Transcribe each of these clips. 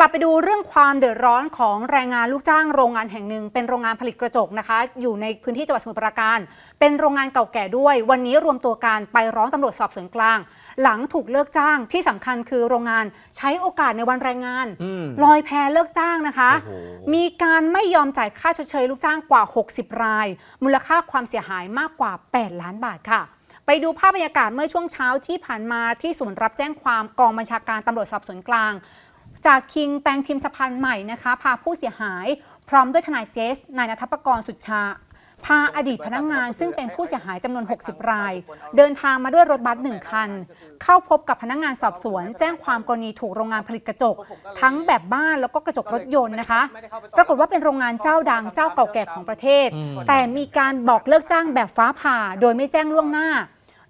ลับไปดูเรื่องความเดือดร้อนของแรงงานลูกจ้างโรงงานแห่งหนึ่ง เป็นโรงงานผลิตกระจกนะคะ อยู่ในพื้นที่จังหวัดสมุทรปราการ เป็นโรงงานเก่าแก่ด้วย วันนี้รวมตัวกันไปร้องตำรวจสอบสวนกลาง หลังถูกเลิกจ้างที่สำคัญคือโรงงานใช้โอกาสในวันแรงงาน อืมลอยแพเลิกจ้างนะคะ โอ้โห มีการไม่ยอมจ่ายค่าชดเชยลูกจ้างกว่า 60 ราย มูลค่าความเสียหายมากกว่า 8 ล้านบาทค่ะ ไปดูภาพบรรยากาศเมื่อช่วงเช้าที่ผ่านมาที่ศูนย์รับแจ้งความกองบัญชาการตำรวจสอบสวนกลาง จากคิงแตงทีมสะพานใหม่นะคะพาผู้เสียหาย พร้อมด้วยทนายเจสนายนัทปกรณ์สุดชาพาอดีตพนักงานซึ่งเป็นผู้เสียหายจำนวน 60 ราย เดินทางมาด้วยรถบัสหนึ่งคัน เข้าพบกับพนักงานสอบสวน แจ้งความกรณีถูกโรงงานผลิตกระจก ทั้งแบบบ้านแล้วก็กระจกรถยนต์นะคะ ปรากฏว่าเป็นโรงงานเจ้าดังเจ้าเก่าแก่ของประเทศอืมแต่มีการบอกเลิกจ้างแบบฟ้าผ่า โดยไม่แจ้งล่วงหน้า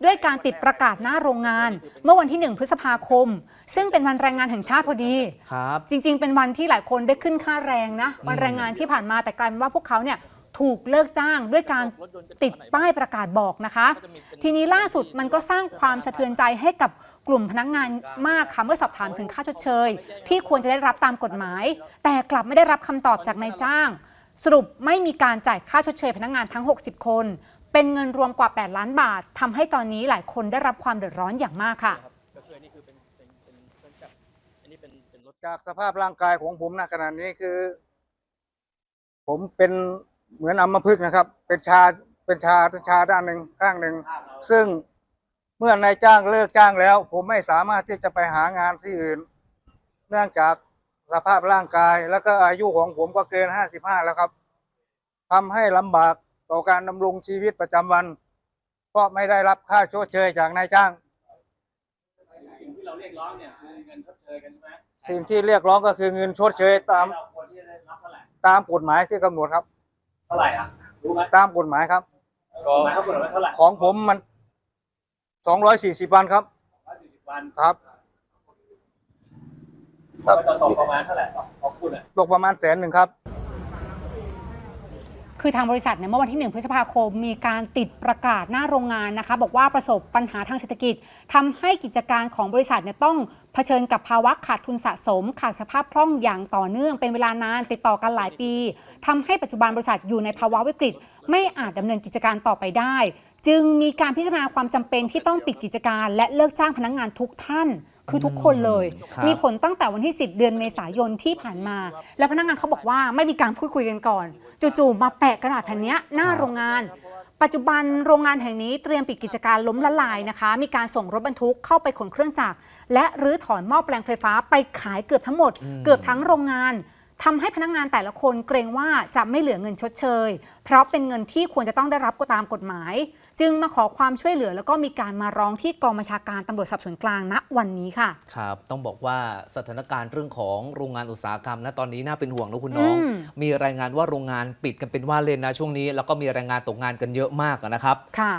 ด้วยการติดประกาศหน้าโรงงาน เมื่อวันที่ 1 พฤษภาคม ซึ่งเป็นวันแรงงานแห่งชาติพอดี ครับ จริง ๆ เป็นวันที่หลายคนได้ขึ้นค่าแรงนะ วันแรงงานที่ผ่านมาแต่กลายเป็นว่าพวกเขาเนี่ยถูกเลิกจ้างด้วยการติดป้ายประกาศบอกนะคะ ทีนี้ล่าสุดมันก็สร้างความสะเทือนใจให้กับกลุ่มพนักงานมากค่ะเมื่อสอบถามถึงค่าชดเชย ที่ควรจะได้รับตามกฎหมาย แต่กลับไม่ได้รับคำตอบจากนายจ้าง สรุปไม่มีการจ่ายค่าชดเชยพนักงานทั้ง 60 คน เป็นเงินรวมกว่า 8 ล้านบาททำให้ตอนนี้หลายคนได้รับความเดือดร้อนอย่างมากค่ะก็คืออันนี้คือเป็นเป็นเป็นเครื่องจักรอันนี้เป็นเป็นรถจากสภาพร่างกายของผมณขณะนี้คือ ผมเป็นเหมือนอัมพฤกษ์นะครับ เป็นชาเป็นชาเป็นชาด้านหนึ่งข้างหนึ่ง ซึ่งเมื่อนายจ้างเลิกจ้างแล้ว ผมไม่สามารถที่จะไปหางานที่อื่น เนื่องจากสภาพร่างกาย แล้วก็อายุของผมก็เกินห้าสิบห้าแล้วครับทำให้ลำบาก ต่อการดำรงชีวิตประจำวันเพราะไม่ได้รับค่าชดเชยจากนายจ้าง สิ่งที่เราเรียกร้องเนี่ยคือเงินชดเชยกันใช่ไหมสิ่งที่เรียกร้องก็คือเงินชดเชยตามเราควรที่จะได้รับเท่าไหร่ตามกฎหมายที่กำหนดครับ เท่าไหร่อะรู้ไหมตามกฎหมายครับก็หมายเขากำหนดไว้เท่าไหร่ของผมมันสองร้อยสี่สิบวันครับร้อยสี่สิบวันครับ ก็จะตกประมาณเท่าไหร่ต่อของคุณอะตกประมาณแสนหนึ่งครับ คือทางบริษัทเนี่ยเมื่อวันที่ 1 พฤษภาคม มีการติดประกาศหน้าโรงงานนะคะ บอกว่าประสบปัญหาทางเศรษฐกิจทำให้กิจการของบริษัทเนี่ยต้องเผชิญกับภาวะขาดทุนสะสม ขาดสภาพคล่องอย่างต่อเนื่องเป็นเวลานานติดต่อกันหลายปีทำให้ปัจจุบันบริษัทอยู่ในภาวะวิกฤต ไม่อาจดำเนินกิจการต่อไปได้ จึงมีการพิจารณาความจำเป็นที่ต้องปิดกิจการ และเลิกจ้างพนักงานทุกท่าน คือทุกคนเลย ครับ มีผลตั้งแต่วันที่ 10 เดือนเมษายนที่ผ่านมา แล้วพนักงานเขาบอกว่าไม่มีการพูดคุยกันก่อน จู่ๆมาแปะกระดาษแผ่นเนี้ยหน้าโรงงาน ปัจจุบันโรงงานแห่งนี้เตรียมปิดกิจการล้มละลายนะคะ มีการส่งรถบรรทุกเข้าไปขนเครื่องจักรและรื้อถอนหม้อแปลงไฟฟ้าไปขายเกือบทั้งหมดอืมเกือบทั้งโรงงาน ทำให้พนักงานแต่ละคนเกรงว่าจะไม่เหลือเงินชดเชย เพราะเป็นเงินที่ควรจะต้องได้รับก็ตามกฎหมาย จึงมาขอความช่วยเหลือแล้วก็มีการมาร้องที่กองบัญชาการตำรวจสอบสวนกลางณวันนี้ค่ะ ครับ ต้องบอกว่าสถานการณ์เรื่องของโรงงานอุตสาหกรรมนะตอนนี้น่าเป็นห่วงนะคุณน้องอืมมีรายงานว่าโรงงานปิดกันเป็นว่าเล่นนะช่วงนี้ แล้วก็มีรายงานตกงานกันเยอะมากอะนะครับ ค่ะ